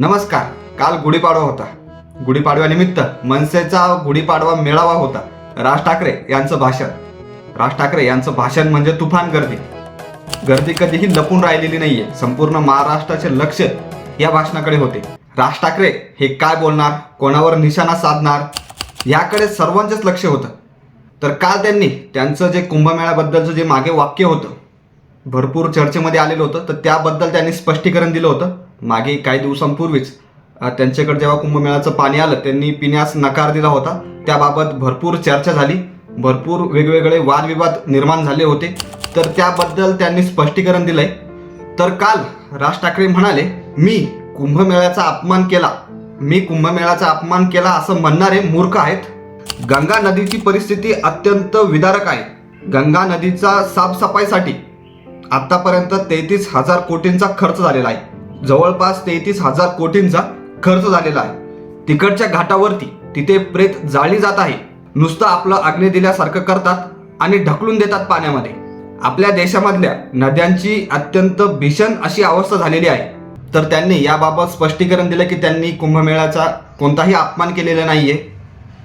नमस्कार. काल गुढीपाडवा होता. गुढीपाडव्यानिमित्त मनसेचा गुढीपाडवा मेळावा होता. राज ठाकरे यांचं भाषण. राज ठाकरे यांचं भाषण म्हणजे तुफान गर्दी. गर्दी कधीही लपून राहिलेली नाहीये. संपूर्ण महाराष्ट्राचे लक्ष या भाषणाकडे होते. राज ठाकरे हे काय बोलणार? कोणावर निशाणा साधणार? याकडे सर्वांचेच लक्ष होतं. तर काल त्यांनी त्यांचं जे कुंभमेळ्याबद्दलचं जे मागे वाक्य होतं भरपूर चर्चेमध्ये आलेलं होतं तर त्याबद्दल त्यांनी स्पष्टीकरण दिलं होतं. मागे काही दिवसांपूर्वीच त्यांच्याकडे जेव्हा कुंभमेळ्याचं पाणी आलं त्यांनी पिण्यास नकार दिला होता. त्याबाबत भरपूर चर्चा झाली. भरपूर वेगवेगळे वादविवाद निर्माण झाले होते. तर त्याबद्दल त्यांनी स्पष्टीकरण दिलंय. तर काल राज ठाकरे म्हणाले मी कुंभमेळ्याचा अपमान केला. मी कुंभमेळ्याचा अपमान केला असं म्हणणारे मूर्ख आहेत. गंगा नदीची परिस्थिती अत्यंत विदारक आहे. गंगा नदीचा साफसफाईसाठी आतापर्यंत तेहतीस हजार कोटींचा खर्च झालेला आहे. जवळपास तेहतीस हजार कोटींचा खर्च झालेला आहे. तिकडच्या घाटावरती तिथे प्रेत जाळली जात आहे. नुसतं आपलं अग्नि दिल्यासारखं करतात आणि ढकलून देतात पाण्यामध्ये. आपल्या देशामधल्या नद्यांची अत्यंत भीषण अशी अवस्था झालेली आहे. तर त्यांनी याबाबत स्पष्टीकरण दिलं की त्यांनी कुंभमेळ्याचा कोणताही अपमान केलेला नाहीये.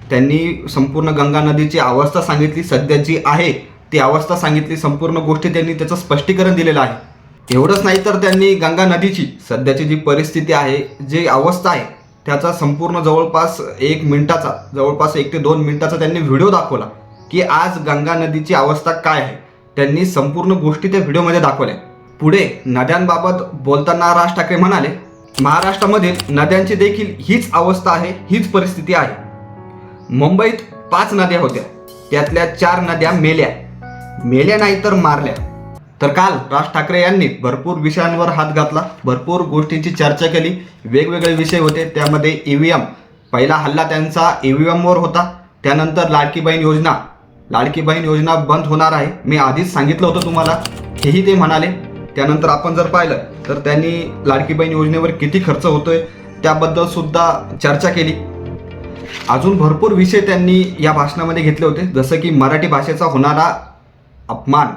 त्यांनी संपूर्ण गंगा नदीची अवस्था सांगितली सध्या जी आहे ती अवस्था सांगितली संपूर्ण गोष्टी त्यांनी त्याचं स्पष्टीकरण दिलेलं आहे. एवढंच नाही तर त्यांनी गंगा नदीची सध्याची जी परिस्थिती आहे जी अवस्था आहे त्याचा संपूर्ण जवळपास एक मिनिटाचा जवळपास एक ते दोन मिनिटाचा त्यांनी व्हिडिओ दाखवला की आज गंगा नदीची अवस्था काय आहे. त्यांनी संपूर्ण गोष्टी त्या व्हिडिओमध्ये दाखवल्या. पुढे नद्यांबाबत बोलताना राज ठाकरे म्हणाले महाराष्ट्रामधील नद्यांची देखील हीच अवस्था आहे हीच परिस्थिती आहे. मुंबईत पाच नद्या होत्या. त्यातल्या चार नद्या मेल्या. मेल्या नाही तर मारल्या. तर काल राज ठाकरे यांनी भरपूर विषयांवर हात घातला भरपूर गोष्टींची चर्चा केली वेगवेगळे विषय होते त्यामध्ये ई व्ही एम पहिला हल्ला त्यांचा ईव्हीएमवर होता त्यानंतर लाडकी बहीण योजना लाडकी बहीण योजना बंद होणार आहे. मी आधीच सांगितलं होतं तुम्हाला हेही ते म्हणाले. त्यानंतर आपण जर पाहिलं तर त्यांनी लाडकी बहीण योजनेवर किती खर्च होतोय त्याबद्दल सुद्धा चर्चा केली. अजून भरपूर विषय त्यांनी या भाषणामध्ये घेतले होते जसं की मराठी भाषेचा होणारा अपमान.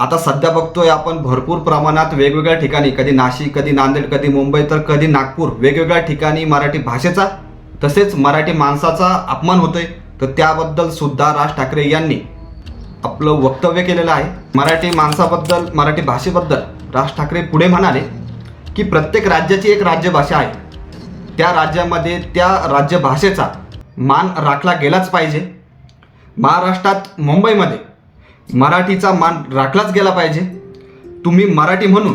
आता सध्या बघतोय आपण भरपूर प्रमाणात वेगवेगळ्या ठिकाणी कधी नाशिक कधी नांदेड कधी मुंबई तर कधी नागपूर वेगवेगळ्या ठिकाणी मराठी भाषेचा तसेच मराठी माणसाचा अपमान होतोय. तर त्याबद्दल सुद्धा राज ठाकरे यांनी आपलं वक्तव्य केलेलं आहे. मराठी माणसाबद्दल मराठी भाषेबद्दल राज ठाकरे पुढे म्हणाले की प्रत्येक राज्याची एक राज्यभाषा आहे. त्या राज्यामध्ये त्या राज्यभाषेचा मान राखला गेलाच पाहिजे. महाराष्ट्रात मुंबईमध्ये मराठीचा मान राखलाच गेला पाहिजे. तुम्ही मराठी म्हणून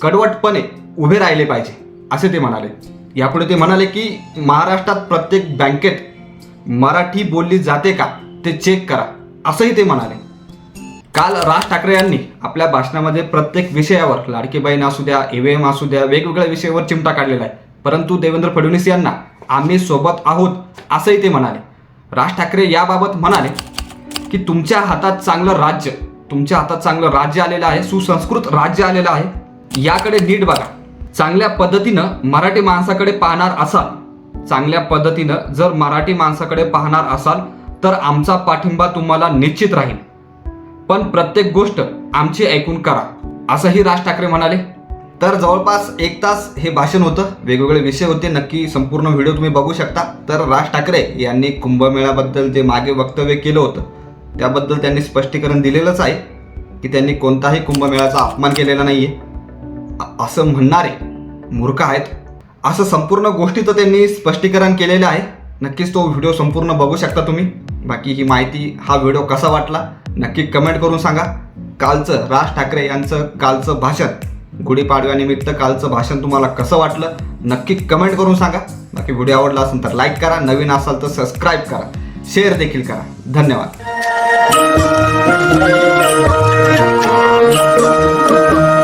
कडवटपणे उभे राहिले पाहिजे असे ते म्हणाले. यापुढे ते म्हणाले की महाराष्ट्रात प्रत्येक बँकेत मराठी बोलली जाते का ते चेक करा असंही ते म्हणाले. काल राज ठाकरे यांनी आपल्या भाषणामध्ये प्रत्येक विषयावर लाडकीबाईन असू द्या ईव्हीएम असू द्या वेगवेगळ्या विषयावर चिमटा काढलेला आहे. परंतु देवेंद्र फडणवीस यांना आम्ही सोबत आहोत असंही ते म्हणाले. राज ठाकरे याबाबत म्हणाले की तुमच्या हातात चांगलं राज्य तुमच्या हातात चांगलं राज्य आलेलं आहे सुसंस्कृत राज्य आलेलं आहे याकडे नीट बघा. चांगल्या पद्धतीनं मराठी माणसाकडे पाहणार असाल चांगल्या पद्धतीनं जर मराठी माणसाकडे पाहणार असाल तर आमचा पाठिंबा तुम्हाला निश्चित राहील. पण प्रत्येक गोष्ट आमची ऐकून करा असंही राज ठाकरे म्हणाले. तर जवळपास एक तास हे भाषण होतं वेगवेगळे विषय होते नक्की संपूर्ण व्हिडिओ तुम्ही बघू शकता. तर राज ठाकरे यांनी कुंभमेळ्याबद्दल जे मागे वक्तव्य केलं होतं त्याबद्दल त्यांनी स्पष्टीकरण दिलेलंच आहे की त्यांनी कोणताही कुंभमेळ्याचा अपमान केलेला नाही आहे असं म्हणणारे मूर्ख आहेत. असं संपूर्ण गोष्टीचं त्यांनी स्पष्टीकरण केलेलं आहे. नक्कीच तो व्हिडिओ संपूर्ण बघू शकता तुम्ही. बाकी ही माहिती हा व्हिडिओ कसा वाटला नक्की कमेंट करून सांगा. कालचं राज ठाकरे यांचं कालचं भाषण गुढीपाडव्यानिमित्त कालचं भाषण तुम्हाला कसं वाटलं नक्की कमेंट करून सांगा. बाकी व्हिडिओ आवडला असेल तर लाईक करा नवीन असाल तर सबस्क्राईब करा शेअर देखील करा. धन्यवाद. Thank you.